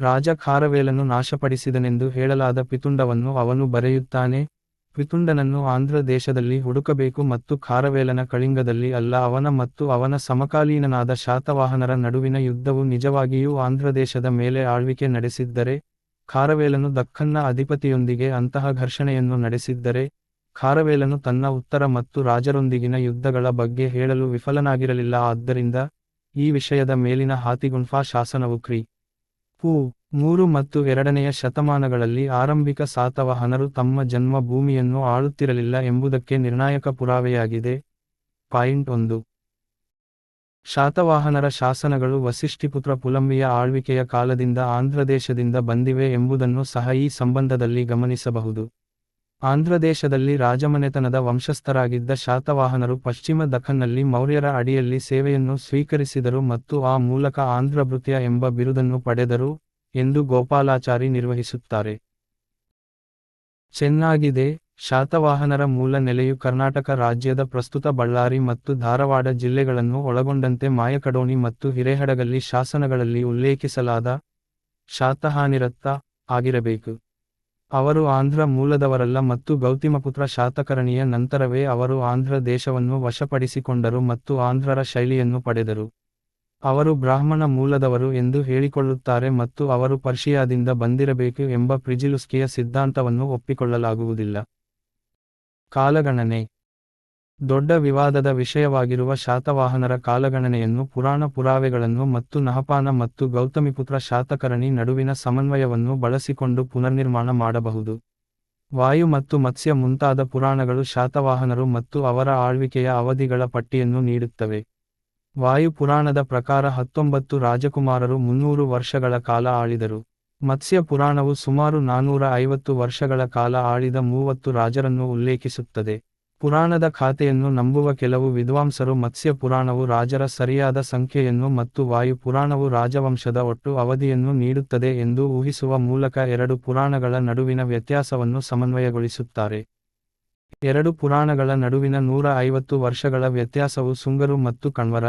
ರಾಜ ಖಾರವೇಲನು ನಾಶಪಡಿಸಿದನೆಂದು ಹೇಳಲಾದ ಪಿತುಂಡವನ್ನು ಅವನು ಬರೆಯುತ್ತಾನೆ. ಪಿತುಂಡನನ್ನು ಆಂಧ್ರ ದೇಶದಲ್ಲಿ ಹುಡುಕಬೇಕು ಮತ್ತು ಖಾರವೇಲನ ಕಳಿಂಗದಲ್ಲಿ ಅಲ್ಲ, ಅವನ ಮತ್ತು ಅವನ ಸಮಕಾಲೀನನಾದ ಶಾತವಾಹನರ ನಡುವಿನ ಯುದ್ಧವು ನಿಜವಾಗಿಯೂ ಆಂಧ್ರದೇಶದ ಮೇಲೆ ಆಳ್ವಿಕೆ ನಡೆಸಿದ್ದರೆ ಖಾರವೇಲನು ದಖ್ಖನ್ನ ಅಧಿಪತಿಯೊಂದಿಗೆ ಅಂತಹ ಘರ್ಷಣೆಯನ್ನು ನಡೆಸಿದ್ದರೆ ಖಾರವೇಲನು ತನ್ನ ಉತ್ತರ ಮತ್ತು ರಾಜರೊಂದಿಗಿನ ಯುದ್ಧಗಳ ಬಗ್ಗೆ ಹೇಳಲು ವಿಫಲನಾಗಿರಲಿಲ್ಲ. ಆದ್ದರಿಂದ ಈ ವಿಷಯದ ಮೇಲಿನ ಹಾತಿಗುಂಫಾ ಶಾಸನವು ಕ್ರಿ. ಪೂ ಮೂರು ಮತ್ತು ಎರಡನೆಯ ಶತಮಾನಗಳಲ್ಲಿ ಆರಂಭಿಕ ಸಾತವಾಹನರು ತಮ್ಮ ಜನ್ಮ ಭೂಮಿಯನ್ನು ಆಳುತ್ತಿರಲಿಲ್ಲ ಎಂಬುದಕ್ಕೆ ನಿರ್ಣಾಯಕ ಪುರಾವೆಯಾಗಿದೆ. ಪಾಯಿಂಟ್ ಒಂದು. ಶಾತವಾಹನರ ಶಾಸನಗಳು ವಸಿಷ್ಠಿಪುತ್ರ ಪುಲಂಬಿಯ ಆಳ್ವಿಕೆಯ ಕಾಲದಿಂದ ಆಂಧ್ರದೇಶದಿಂದ ಬಂದಿವೆ ಎಂಬುದನ್ನು ಸಹ ಈ ಸಂಬಂಧದಲ್ಲಿ ಗಮನಿಸಬಹುದು. ಆಂಧ್ರದೇಶದಲ್ಲಿ ರಾಜಮನೆತನದ ವಂಶಸ್ಥರಾಗಿದ್ದ ಶಾತವಾಹನರು ಪಶ್ಚಿಮ ದಖನ್ನಲ್ಲಿ ಮೌರ್ಯರ ಅಡಿಯಲ್ಲಿ ಸೇವೆಯನ್ನು ಸ್ವೀಕರಿಸಿದರು ಮತ್ತು ಆ ಮೂಲಕ ಆಂಧ್ರಭೃತ್ಯ ಎಂಬ ಬಿರುದನ್ನು ಪಡೆದರು ಎಂದು ಗೋಪಾಲಾಚಾರಿ ನಿರ್ವಹಿಸುತ್ತಾರೆ. ಚೆನ್ನಾಗಿದೆ, ಶಾತವಾಹನರ ಮೂಲ ನೆಲೆಯು ಕರ್ನಾಟಕ ರಾಜ್ಯದ ಪ್ರಸ್ತುತ ಬಳ್ಳಾರಿ ಮತ್ತು ಧಾರವಾಡ ಜಿಲ್ಲೆಗಳನ್ನು ಒಳಗೊಂಡಂತೆ ಮಾಯಕಡೋಣಿ ಮತ್ತು ಹಿರೇಹಡಗಲ್ಲಿ ಶಾಸನಗಳಲ್ಲಿ ಉಲ್ಲೇಖಿಸಲಾದ ಶಾತಹಾನಿರತ್ತ ಆಗಿರಬೇಕು. ಅವರು ಆಂಧ್ರ ಮೂಲದವರಲ್ಲ ಮತ್ತು ಗೌತಿಮಪುತ್ರ ಶಾತಕರ್ಣಿಯ ನಂತರವೇ ಅವರು ಆಂಧ್ರ ದೇಶವನ್ನು ವಶಪಡಿಸಿಕೊಂಡರು ಮತ್ತು ಆಂಧ್ರರ ಶೈಲಿಯನ್ನು ಪಡೆದರು. ಅವರು ಬ್ರಾಹ್ಮಣ ಮೂಲದವರು ಎಂದು ಹೇಳಿಕೊಳ್ಳುತ್ತಾರೆ ಮತ್ತು ಅವರು ಪರ್ಷಿಯಾದಿಂದ ಬಂದಿರಬೇಕು ಎಂಬ ಪ್ರಿಜಿಲುಸ್ಕಿಯ ಸಿದ್ಧಾಂತವನ್ನು ಒಪ್ಪಿಕೊಳ್ಳಲಾಗುವುದಿಲ್ಲ. ಕಾಲಗಣನೆ ದೊಡ್ಡ ವಿವಾದದ ವಿಷಯವಾಗಿರುವ ಶಾತವಾಹನರ ಕಾಲಗಣನೆಯನ್ನು ಪುರಾಣ ಪುರಾವೆಗಳನ್ನು ಮತ್ತು ನಹಪಾನ ಮತ್ತು ಗೌತಮಿಪುತ್ರ ಶಾತಕರಣಿ ನಡುವಿನ ಸಮನ್ವಯವನ್ನು ಬಳಸಿಕೊಂಡು ಪುನರ್ನಿರ್ಮಾಣ ಮಾಡಬಹುದು. ವಾಯು ಮತ್ತು ಮತ್ಸ್ಯ ಮುಂತಾದ ಪುರಾಣಗಳು ಶಾತವಾಹನರು ಮತ್ತು ಅವರ ಆಳ್ವಿಕೆಯ ಅವಧಿಗಳ ಪಟ್ಟಿಯನ್ನು ನೀಡುತ್ತವೆ. ವಾಯು ಪುರಾಣದ ಪ್ರಕಾರ ಹತ್ತೊಂಬತ್ತು ರಾಜಕುಮಾರರು ಮುನ್ನೂರು ವರ್ಷಗಳ ಕಾಲ ಆಳಿದರು. ಮತ್ಸ್ಯ ಪುರಾಣವು ಸುಮಾರು ನಾನೂರ ಐವತ್ತು ವರ್ಷಗಳ ಕಾಲ ಆಳಿದ ಮೂವತ್ತು ರಾಜರನ್ನು ಉಲ್ಲೇಖಿಸುತ್ತದೆ. ಪುರಾಣದ ಖಾತೆಯನ್ನು ನಂಬುವ ಕೆಲವು ವಿದ್ವಾಂಸರು ಮತ್ಸ್ಯ ಪುರಾಣವು ರಾಜರ ಸರಿಯಾದ ಸಂಖ್ಯೆಯನ್ನು ಮತ್ತು ವಾಯು ಪುರಾಣವು ರಾಜವಂಶದ ಒಟ್ಟು ಅವಧಿಯನ್ನು ನೀಡುತ್ತದೆ ಎಂದು ಊಹಿಸುವ ಮೂಲಕ ಎರಡು ಪುರಾಣಗಳ ನಡುವಿನ ವ್ಯತ್ಯಾಸವನ್ನು ಸಮನ್ವಯಗೊಳಿಸುತ್ತಾರೆ. ಎರಡು ಪುರಾಣಗಳ ನಡುವಿನ ನೂರ ಐವತ್ತು ವರ್ಷಗಳ ವ್ಯತ್ಯಾಸವು ಸುಂಗರು ಮತ್ತು ಕಣ್ವರ,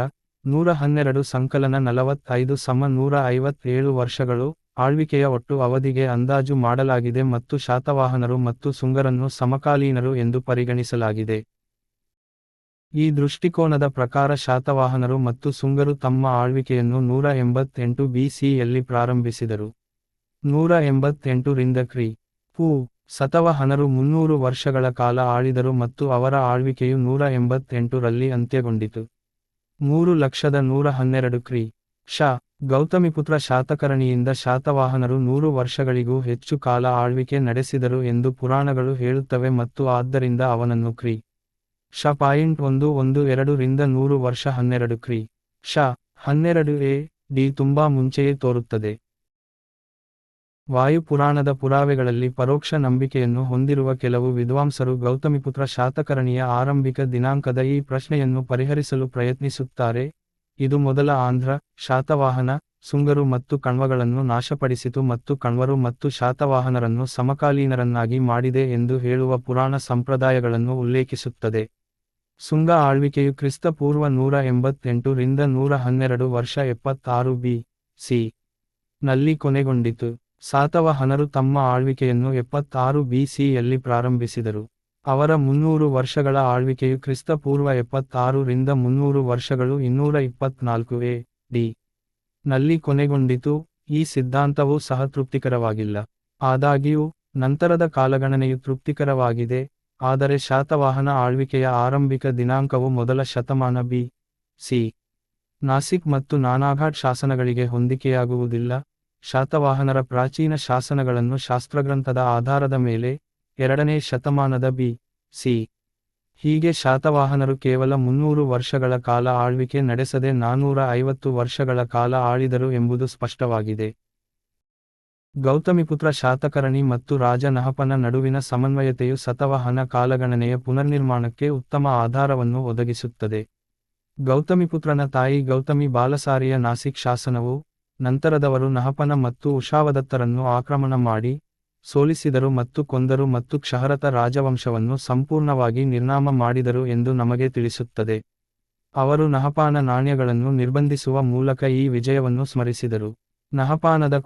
ನೂರ ಹನ್ನೆರಡು ಸಂಕಲನ ನಲವತ್ತೈದು ಸಮ ನೂರ ಐವತ್ತೇಳು ವರ್ಷಗಳು ಆಳ್ವಿಕೆಯ ಒಟ್ಟು ಅವಧಿಗೆ ಅಂದಾಜು ಮಾಡಲಾಗಿದೆ ಮತ್ತು ಶಾತವಾಹನರು ಮತ್ತು ಸುಂಗರನ್ನು ಸಮಕಾಲೀನರು ಎಂದು ಪರಿಗಣಿಸಲಾಗಿದೆ. ಈ ದೃಷ್ಟಿಕೋನದ ಪ್ರಕಾರ ಶಾತವಾಹನರು ಮತ್ತು ಸುಂಗರು ತಮ್ಮ ಆಳ್ವಿಕೆಯನ್ನು ನೂರ ಎಂಬತ್ತೆಂಟು ಬಿಸಿಯಲ್ಲಿ ಪ್ರಾರಂಭಿಸಿದರು. ನೂರ ಎಂಬತ್ತೆಂಟು ರಿಂದ ಕ್ರಿ. ಪೂ. ಸತವಾಹನರು ಮುನ್ನೂರು ವರ್ಷಗಳ ಕಾಲ ಆಳಿದರು ಮತ್ತು ಅವರ ಆಳ್ವಿಕೆಯು ನೂರ ಎಂಬತ್ತೆಂಟು ರಲ್ಲಿ ಅಂತ್ಯಗೊಂಡಿತು. ಮೂರು ಲಕ್ಷದ ನೂರ ಹನ್ನೆರಡು ಕ್ರಿ. ಶ. ಗೌತಮಿಪುತ್ರ ಶಾತಕರಣಿಯಿಂದ ಶಾತವಾಹನರು ನೂರು ವರ್ಷಗಳಿಗೂ ಹೆಚ್ಚು ಕಾಲ ಆಳ್ವಿಕೆ ನಡೆಸಿದರು ಎಂದು ಪುರಾಣಗಳು ಹೇಳುತ್ತವೆ ಮತ್ತು ಆದ್ದರಿಂದ ಅವನನ್ನು ಕ್ರಿ. ಶ ಪಾಯಿಂಟ್ ಒಂದು ಒಂದು ಎರಡು ರಿಂದ ನೂರು ವರ್ಷ ಹನ್ನೆರಡು ಕ್ರಿ. ಶ ಹನ್ನೆರಡು ಎ ಡಿ ತುಂಬಾ ಮುಂಚೆಯೇ ತೋರುತ್ತದೆ. ವಾಯು ಪುರಾಣದ ಪುರಾವೆಗಳಲ್ಲಿ ಪರೋಕ್ಷ ನಂಬಿಕೆಯನ್ನು ಹೊಂದಿರುವ ಕೆಲವು ವಿದ್ವಾಂಸರು ಗೌತಮಿಪುತ್ರ ಶಾತಕರಣಿಯ ಆರಂಭಿಕ ದಿನಾಂಕದ ಈ ಪ್ರಶ್ನೆಯನ್ನು ಪರಿಹರಿಸಲು ಪ್ರಯತ್ನಿಸುತ್ತಾರೆ. ಇದು ಮೊದಲ ಆಂಧ್ರ, ಶಾತವಾಹನ, ಸುಂಗರು ಮತ್ತು ಕಣ್ವಗಳನ್ನು ನಾಶಪಡಿಸಿತು ಮತ್ತು ಕಣ್ವರು ಮತ್ತು ಶಾತವಾಹನರನ್ನು ಸಮಕಾಲೀನರನ್ನಾಗಿ ಮಾಡಿದೆ ಎಂದು ಹೇಳುವ ಪುರಾಣ ಸಂಪ್ರದಾಯಗಳನ್ನು ಉಲ್ಲೇಖಿಸುತ್ತದೆ. ಸುಂಗ ಆಳ್ವಿಕೆಯು ಕ್ರಿಸ್ತ ಪೂರ್ವ ನೂರ ಎಂಬತ್ತೆಂಟು ರಿಂದ ನೂರ ಹನ್ನೆರಡು ವರ್ಷ ಎಪ್ಪತ್ತಾರು ಬಿ ಸಿ ನಲ್ಲಿ ಕೊನೆಗೊಂಡಿತು. ಸಾತವಾಹನರು ತಮ್ಮ ಆಳ್ವಿಕೆಯನ್ನು ಎಪ್ಪತ್ತಾರು ಬಿಸಿಯಲ್ಲಿ ಪ್ರಾರಂಭಿಸಿದರು. ಅವರ ಮುನ್ನೂರು ವರ್ಷಗಳ ಆಳ್ವಿಕೆಯು ಕ್ರಿಸ್ತ ಪೂರ್ವ ಎಪ್ಪತ್ತಾರು ರಿಂದ ಮುನ್ನೂರು ವರ್ಷಗಳು ಇನ್ನೂರ ಇಪ್ಪತ್ನಾಲ್ಕು ಎ ಡಿ ನಲ್ಲಿ ಕೊನೆಗೊಂಡಿತು. ಈ ಸಿದ್ಧಾಂತವು ಸಹ ತೃಪ್ತಿಕರವಾಗಿಲ್ಲ. ಆದಾಗ್ಯೂ, ನಂತರದ ಕಾಲಗಣನೆಯು ತೃಪ್ತಿಕರವಾಗಿದೆ. ಆದರೆ ಶಾತವಾಹನ ಆಳ್ವಿಕೆಯ ಆರಂಭಿಕ ದಿನಾಂಕವು ಮೊದಲ ಶತಮಾನ ಬಿ ಸಿ. ನಾಸಿಕ್ ಮತ್ತು ನಾನಾಘಾಟ್ ಶಾಸನಗಳಿಗೆ ಹೊಂದಿಕೆಯಾಗುವುದಿಲ್ಲ. ಶಾತವಾಹನರ ಪ್ರಾಚೀನ ಶಾಸನಗಳನ್ನು ಶಾಸ್ತ್ರಗ್ರಂಥದ ಆಧಾರದ ಮೇಲೆ ಎರಡನೇ ಶತಮಾನದ ಬಿ, ಸಿ. ಹೀಗೆ ಶಾತವಾಹನರು ಕೇವಲ ಮುನ್ನೂರು ವರ್ಷಗಳ ಕಾಲ ಆಳ್ವಿಕೆ ನಡೆಸದೆ ನಾನೂರ ಐವತ್ತು ವರ್ಷಗಳ ಕಾಲ ಆಳಿದರು ಎಂಬುದು ಸ್ಪಷ್ಟವಾಗಿದೆ. ಗೌತಮಿಪುತ್ರ ಶಾತಕರಣಿ ಮತ್ತು ರಾಜ ನಹಪನ ನಡುವಿನ ಸಮನ್ವಯತೆಯು ಸತವಾಹನ ಕಾಲಗಣನೆಯ ಪುನರ್ನಿರ್ಮಾಣಕ್ಕೆ ಉತ್ತಮ ಆಧಾರವನ್ನು ಒದಗಿಸುತ್ತದೆ. ಗೌತಮಿಪುತ್ರನ ತಾಯಿ ಗೌತಮಿ ಬಾಲಸಾರಿಯ ನಾಸಿಕ್ ಶಾಸನವು, ನಂತರದವರು ನಹಪನ ಮತ್ತು ಉಷಾವದತ್ತರನ್ನು ಆಕ್ರಮಣ ಮಾಡಿ ಸೋಲಿಸಿದರು ಮತ್ತು ಕೊಂದರು ಮತ್ತು ಕ್ಷಹರತ ರಾಜವಂಶವನ್ನು ಸಂಪೂರ್ಣವಾಗಿ ನಿರ್ನಾಮ ಮಾಡಿದರು ಎಂದು ನಮಗೆ ತಿಳಿಸುತ್ತದೆ. ಅವರು ನಹಪಾನ ನಾಣ್ಯಗಳನ್ನು ನಿರ್ಬಂಧಿಸುವ ಮೂಲಕ ಈ ವಿಜಯವನ್ನು ಸ್ಮರಿಸಿದರು. ನಹಪಾನದ